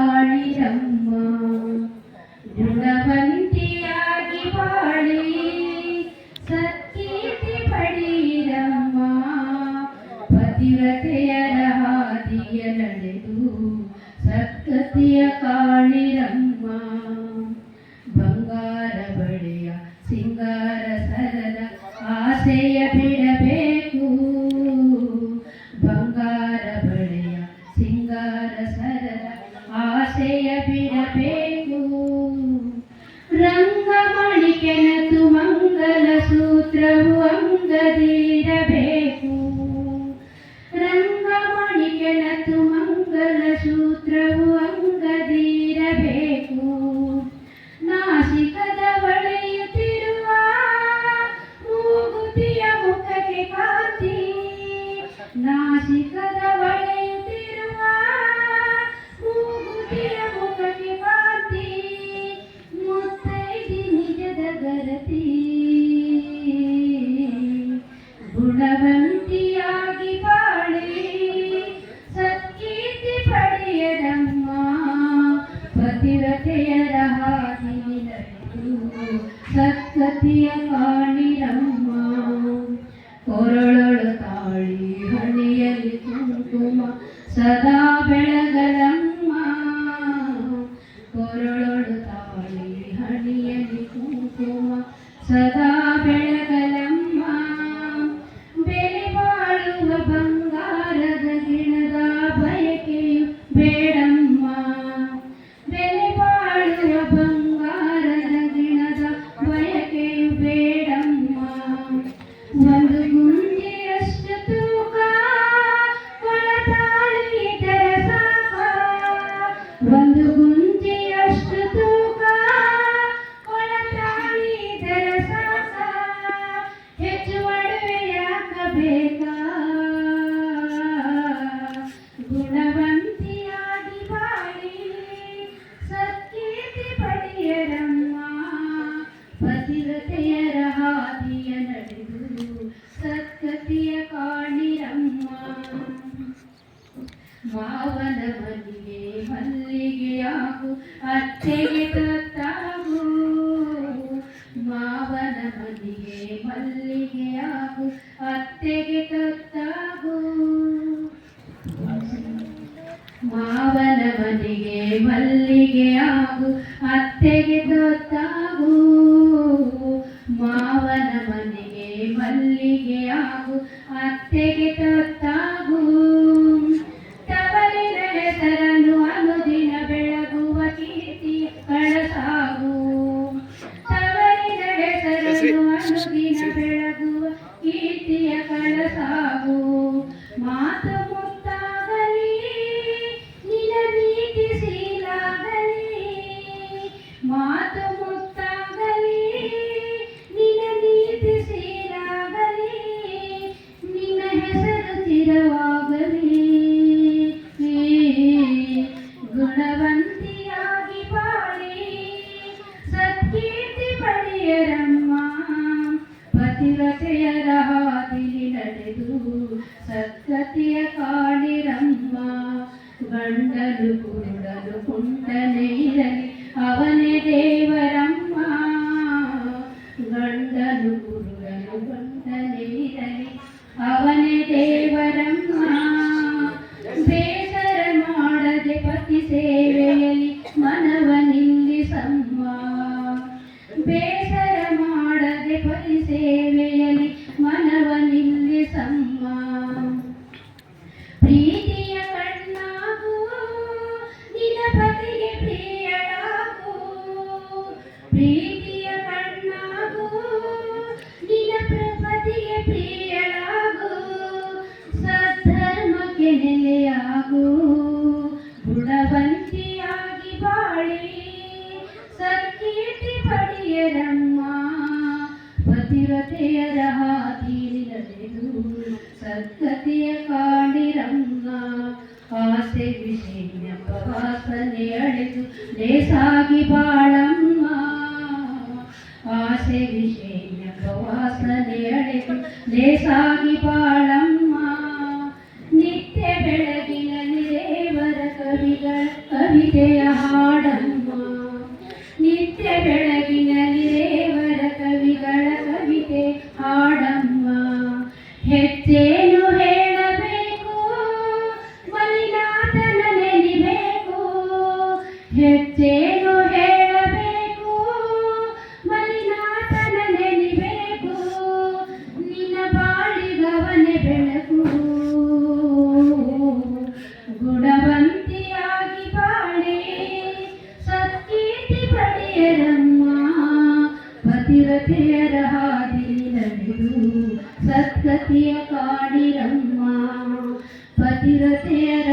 I Hariram Yeah. ಸದಾ ಬೆಳಗಲಮ್ಮ ಬೆಲೆ ಬಾಳುವ ಬಂಗಾರದ ದಿನದ ಬಯಕೆಯು ಬೇಡಮ್ಮ ಬೆಲೆ ಬಾಳುವ ಬಂಗಾರದ ದಿನದ ಬಯಕೆಯು ಬೇಡಮ್ಮ ಒಂದು ಗುಂಡಿಯಷ್ಟು ತೂಕ ಕೊಳತಾಳಿ ಇದರ ಸಾಕ ಒಂದು ನಿರತೆಯರಾದಿಲಿ ನಡೆದು ಸದ್ಗತಿಯ ಕಾಳಿರಮ್ಮ ಗಂಡಲು ಕುರುಡಲು ಕುಂಟನೆಯ ಸದ್ಗತಿಯ ರಹಾದಿಲ್ಲದೆದು ಸದ್ಗತಿಯ ಕಾಡಿರಂಗ ಆಸೆ ವಿಷಯ ವಾಸನೆ ಅಳೆದು ಲೇಸಾಗಿ ಬಾಳಮ್ಮ ಆಸೆ ವಿಷಯ ವಾಸನೆ ಅಳೆದು ಲೇಸಾಗಿ ಬಾಳಮ್ಮ ನಿತ್ಯ ಬೆಳಗಿನ ನಿರೇವರ ಕವಿಗಳ ಕವಿತೆಯ ನಡೆದು ಸದ್ಗತಿಯ ಕಾಡಿರಮ್ಮ ಪತಿರತೆಯರ